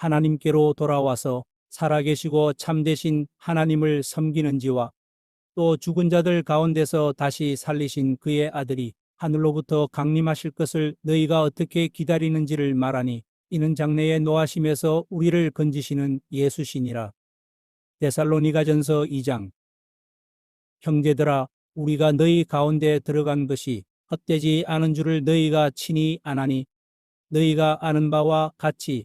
하나님께로 돌아와서 살아계시고 참되신 하나님을 섬기는지와 또 죽은 자들 가운데서 다시 살리신 그의 아들이 하늘로부터 강림하실 것을 너희가 어떻게 기다리는지를 말하니 이는 장래에 노하심에서 우리를 건지시는 예수시니라. 데살로니가전서 2장 형제들아 우리가 너희 가운데 들어간 것이 헛되지 않은 줄을 너희가 친히 아나니 너희가 아는 바와 같이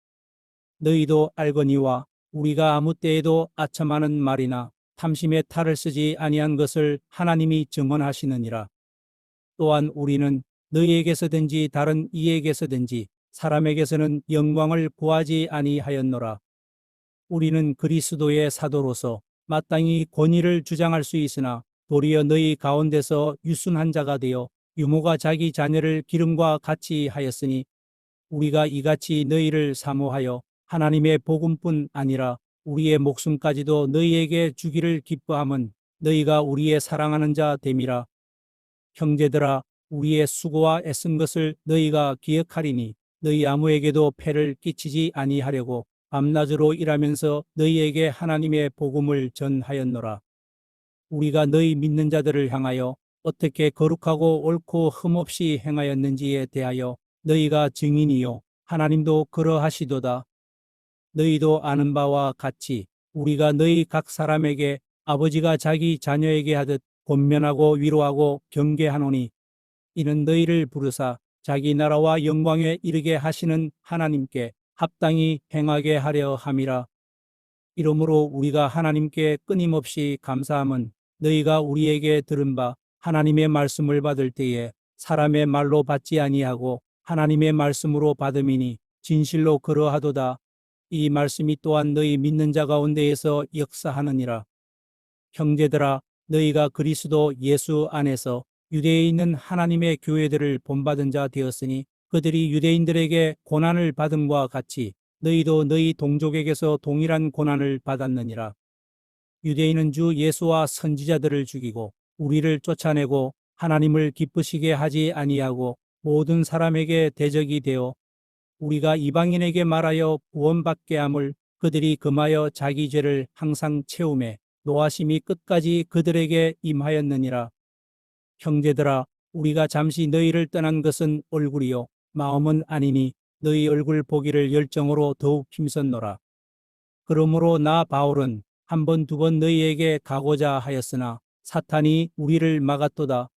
너희도 알거니와 우리가 아무 때에도 아첨하는 말이나 탐심의 탈을 쓰지 아니한 것을 하나님이 증언하시느니라. 또한 우리는 너희에게서든지 다른 이에게서든지 사람에게서는 영광을 구하지 아니하였노라. 우리는 그리스도의 사도로서 마땅히 권위를 주장할 수 있으나 도리어 너희 가운데서 유순한 자가 되어 유모가 자기 자녀를 기름과 같이 하였으니 우리가 이같이 너희를 사모하여 하나님의 복음뿐 아니라 우리의 목숨까지도 너희에게 주기를 기뻐함은 너희가 우리의 사랑하는 자 됨이라. 형제들아 우리의 수고와 애쓴 것을 너희가 기억하리니 너희 아무에게도 폐를 끼치지 아니하려고 밤낮으로 일하면서 너희에게 하나님의 복음을 전하였노라. 우리가 너희 믿는 자들을 향하여 어떻게 거룩하고 옳고 흠없이 행하였는지에 대하여 너희가 증인이요 하나님도 그러하시도다. 너희도 아는 바와 같이 우리가 너희 각 사람에게 아버지가 자기 자녀에게 하듯 권면하고 위로하고 경계하노니 이는 너희를 부르사 자기 나라와 영광에 이르게 하시는 하나님께 합당히 행하게 하려 함이라. 이러므로 우리가 하나님께 끊임없이 감사함은 너희가 우리에게 들은 바 하나님의 말씀을 받을 때에 사람의 말로 받지 아니하고 하나님의 말씀으로 받음이니 진실로 그러하도다. 이 말씀이 또한 너희 믿는 자 가운데에서 역사하느니라. 형제들아 너희가 그리스도 예수 안에서 유대에 있는 하나님의 교회들을 본받은 자 되었으니 그들이 유대인들에게 고난을 받음과 같이 너희도 너희 동족에게서 동일한 고난을 받았느니라. 유대인은 주 예수와 선지자들을 죽이고 우리를 쫓아내고 하나님을 기쁘시게 하지 아니하고 모든 사람에게 대적이 되어 우리가 이방인에게 말하여 구원받게 함을 그들이 금하여 자기 죄를 항상 채움에 노하심이 끝까지 그들에게 임하였느니라. 형제들아 우리가 잠시 너희를 떠난 것은 얼굴이요 마음은 아니니 너희 얼굴 보기를 열정으로 더욱 힘썼노라. 그러므로 나 바울은 한 번 두 번 너희에게 가고자 하였으나 사탄이 우리를 막았도다.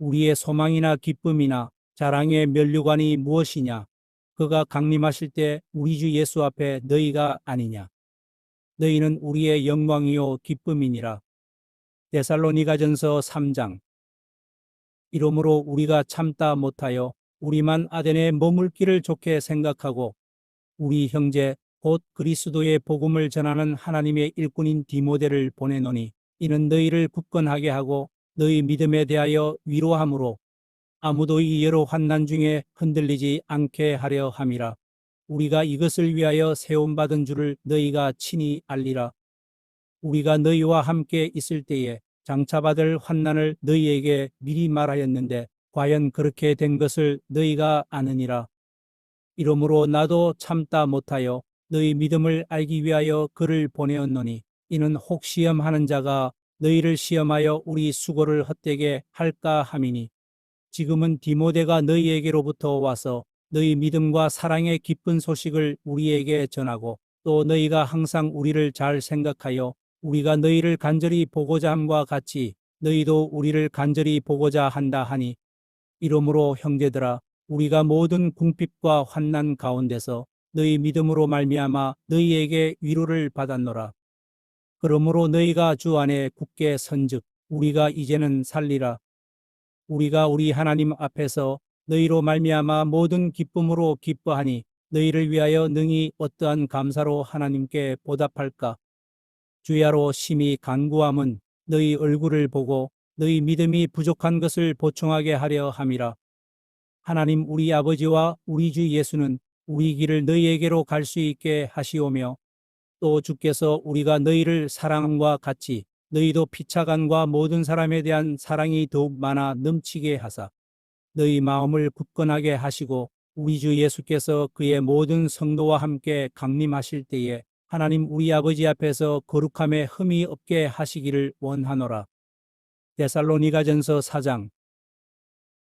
우리의 소망이나 기쁨이나 자랑의 면류관이 무엇이냐? 그가 강림하실 때 우리 주 예수 앞에 너희가 아니냐? 너희는 우리의 영광이요 기쁨이니라. 데살로니가전서 3장 이러므로 우리가 참다 못하여 우리만 아덴에 머물기를 좋게 생각하고 우리 형제 곧 그리스도의 복음을 전하는 하나님의 일꾼인 디모데를 보내노니 이는 너희를 굳건하게 하고 너희 믿음에 대하여 위로함으로 아무도 이 여러 환난 중에 흔들리지 않게 하려 함이라. 우리가 이것을 위하여 세움받은 줄을 너희가 친히 알리라. 우리가 너희와 함께 있을 때에 장차받을 환난을 너희에게 미리 말하였는데 과연 그렇게 된 것을 너희가 아느니라. 이러므로 나도 참다 못하여 너희 믿음을 알기 위하여 그를 보내었노니 이는 혹 시험하는 자가 너희를 시험하여 우리 수고를 헛되게 할까 함이니 지금은 디모데가 너희에게로부터 와서 너희 믿음과 사랑의 기쁜 소식을 우리에게 전하고 또 너희가 항상 우리를 잘 생각하여 우리가 너희를 간절히 보고자 함과 같이 너희도 우리를 간절히 보고자 한다 하니 이러므로 형제들아 우리가 모든 궁핍과 환난 가운데서 너희 믿음으로 말미암아 너희에게 위로를 받았노라. 그러므로 너희가 주 안에 굳게 선즉 우리가 이제는 살리라 우리가 우리 하나님 앞에서 너희로 말미암아 모든 기쁨으로 기뻐하니 너희를 위하여 능히 어떠한 감사로 하나님께 보답할까? 주야로 심히 간구함은 너희 얼굴을 보고 너희 믿음이 부족한 것을 보충하게 하려 함이라. 하나님 우리 아버지와 우리 주 예수는 우리 길을 너희에게로 갈 수 있게 하시오며 또 주께서 우리가 너희를 사랑함과 같이 너희도 피차간과 모든 사람에 대한 사랑이 더욱 많아 넘치게 하사 너희 마음을 굳건하게 하시고 우리 주 예수께서 그의 모든 성도와 함께 강림하실 때에 하나님 우리 아버지 앞에서 거룩함에 흠이 없게 하시기를 원하노라. 데살로니가전서 4장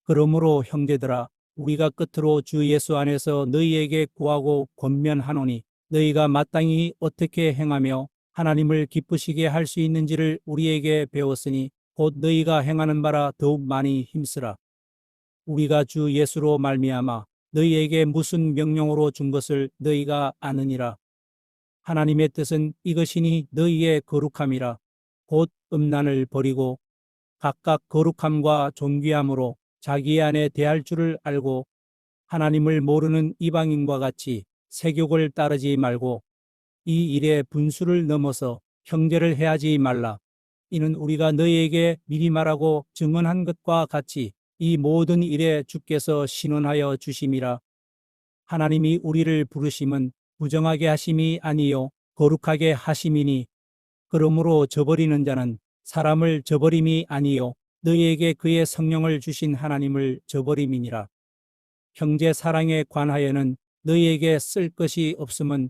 그러므로 형제들아 우리가 끝으로 주 예수 안에서 너희에게 구하고 권면하노니 너희가 마땅히 어떻게 행하며 하나님을 기쁘시게 할 수 있는지를 우리에게 배웠으니 곧 너희가 행하는 바라 더욱 많이 힘쓰라. 우리가 주 예수로 말미암아 너희에게 무슨 명령으로 준 것을 너희가 아느니라. 하나님의 뜻은 이것이니 너희의 거룩함이라. 곧 음란을 버리고 각각 거룩함과 존귀함으로 자기 안에 대할 줄을 알고 하나님을 모르는 이방인과 같이 세욕을 따르지 말고 이 일의 분수를 넘어서 형제를 해하지 말라. 이는 우리가 너희에게 미리 말하고 증언한 것과 같이 이 모든 일에 주께서 신원하여 주심이라. 하나님이 우리를 부르심은 부정하게 하심이 아니요 거룩하게 하심이니 그러므로 저버리는 자는 사람을 저버림이 아니요 너희에게 그의 성령을 주신 하나님을 저버림이니라. 형제 사랑에 관하여는 너희에게 쓸 것이 없음은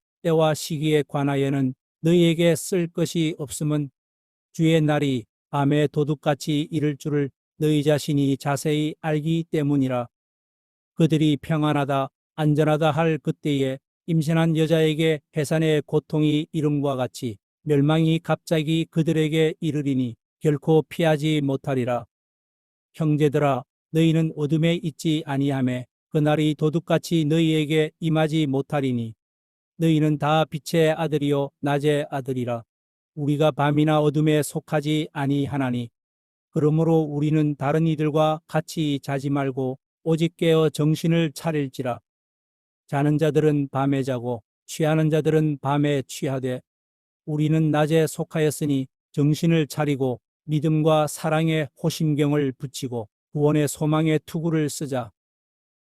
때와 시기에 관하여는 너희에게 쓸 것이 없음은 주의 날이 밤에 도둑같이 이를 줄을 너희 자신이 자세히 알기 때문이라. 그들이 평안하다, 안전하다 할 그때에 임신한 여자에게 해산의 고통이 이름과 같이 멸망이 갑자기 그들에게 이르리니 결코 피하지 못하리라. 형제들아 너희는 어둠에 있지 아니하매 그날이 도둑같이 너희에게 임하지 못하리니 너희는 다 빛의 아들이요 낮의 아들이라. 우리가 밤이나 어둠에 속하지 아니하나니 그러므로 우리는 다른 이들과 같이 자지 말고 오직 깨어 정신을 차릴지라. 자는 자들은 밤에 자고 취하는 자들은 밤에 취하되 우리는 낮에 속하였으니 정신을 차리고 믿음과 사랑의 호심경을 붙이고 구원의 소망의 투구를 쓰자.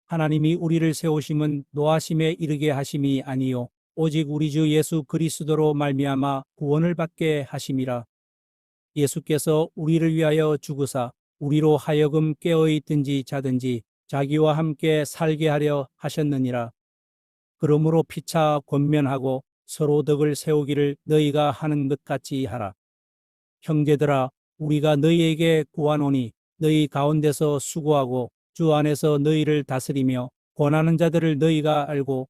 하나님이 우리를 세우심은 노하심에 이르게 하심이 아니요 오직 우리 주 예수 그리스도로 말미암아 구원을 받게 하심이라. 예수께서 우리를 위하여 죽으사 우리로 하여금 깨어 있든지 자든지 자기와 함께 살게 하려 하셨느니라. 그러므로 피차 권면하고 서로 덕을 세우기를 너희가 하는 것 같이 하라. 형제들아 우리가 너희에게 구하노니 너희 가운데서 수고하고 주 안에서 너희를 다스리며 권하는 자들을 너희가 알고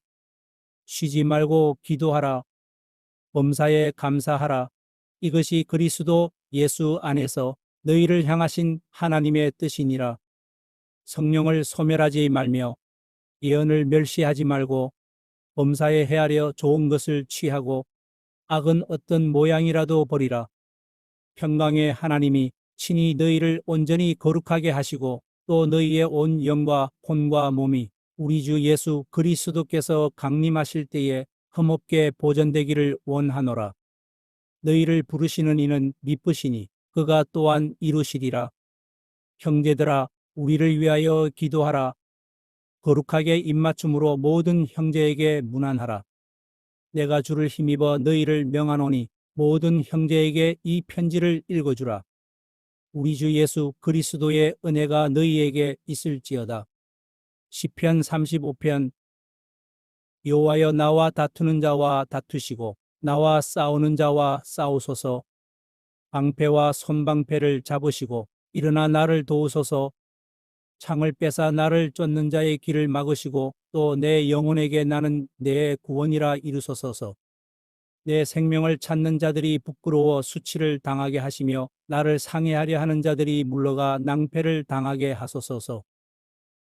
쉬지 말고 기도하라. 범사에 감사하라. 이것이 그리스도 예수 안에서 너희를 향하신 하나님의 뜻이니라. 성령을 소멸하지 말며 예언을 멸시하지 말고 범사에 헤아려 좋은 것을 취하고 악은 어떤 모양이라도 버리라. 평강의 하나님이 친히 너희를 온전히 거룩하게 하시고 또 너희의 온 영과 혼과 몸이 우리 주 예수 그리스도께서 강림하실 때에 흠없게 보존되기를 원하노라. 너희를 부르시는 이는 미쁘시니 그가 또한 이루시리라. 형제들아 우리를 위하여 기도하라. 거룩하게 입맞춤으로 모든 형제에게 문안하라. 내가 주를 힘입어 너희를 명하노니 모든 형제에게 이 편지를 읽어주라. 우리 주 예수 그리스도의 은혜가 너희에게 있을지어다. 시편 35편. 여호와여 나와 다투는 자와 다투시고 나와 싸우는 자와 싸우소서. 방패와 손방패를 잡으시고 일어나 나를 도우소서. 창을 빼사 나를 쫓는 자의 길을 막으시고 또 내 영혼에게 나는 내 구원이라 이루소서 내 생명을 찾는 자들이 부끄러워 수치를 당하게 하시며 나를 상해하려 하는 자들이 물러가 낭패를 당하게 하소서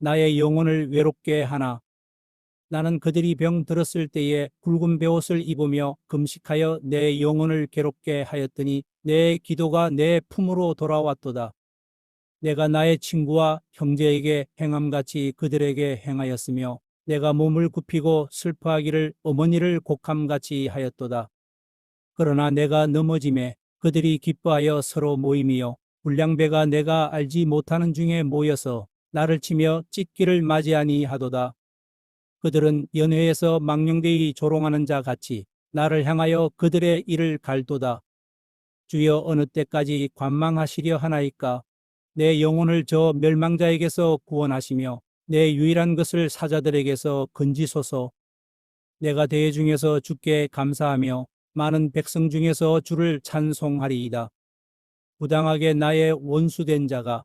나의 영혼을 외롭게 하나 나는 그들이 병 들었을 때에 굵은 베옷을 입으며 금식하여 내 영혼을 괴롭게 하였더니 내 기도가 내 품으로 돌아왔도다. 내가 나의 친구와 형제에게 행함같이 그들에게 행하였으며 내가 몸을 굽히고 슬퍼하기를 어머니를 곡함같이 하였도다. 그러나 내가 넘어짐에 그들이 기뻐하여 서로 모임이요 불량배가 내가 알지 못하는 중에 모여서 나를 치며 찢기를 맞이하니 하도다. 그들은 연회에서 망령되이 조롱하는 자 같이 나를 향하여 그들의 일을 갈도다. 주여 어느 때까지 관망하시려 하나이까 내 영혼을 저 멸망자에게서 구원하시며 내 유일한 것을 사자들에게서 건지소서 내가 대회 중에서 주께 감사하며 많은 백성 중에서 주를 찬송하리이다. 부당하게 나의 원수된 자가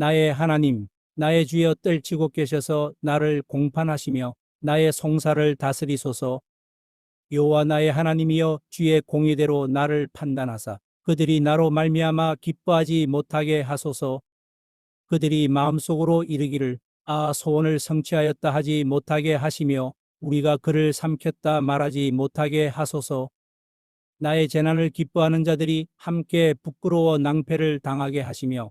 나의 하나님 나의 주여 떨치고 계셔서 나를 공판하시며 나의 송사를 다스리소서. 여호와 나의 하나님이여 주의 공의대로 나를 판단하사 그들이 나로 말미암아 기뻐하지 못하게 하소서. 그들이 마음속으로 이르기를 아 소원을 성취하였다 하지 못하게 하시며 우리가 그를 삼켰다 말하지 못하게 하소서. 나의 재난을 기뻐하는 자들이 함께 부끄러워 낭패를 당하게 하시며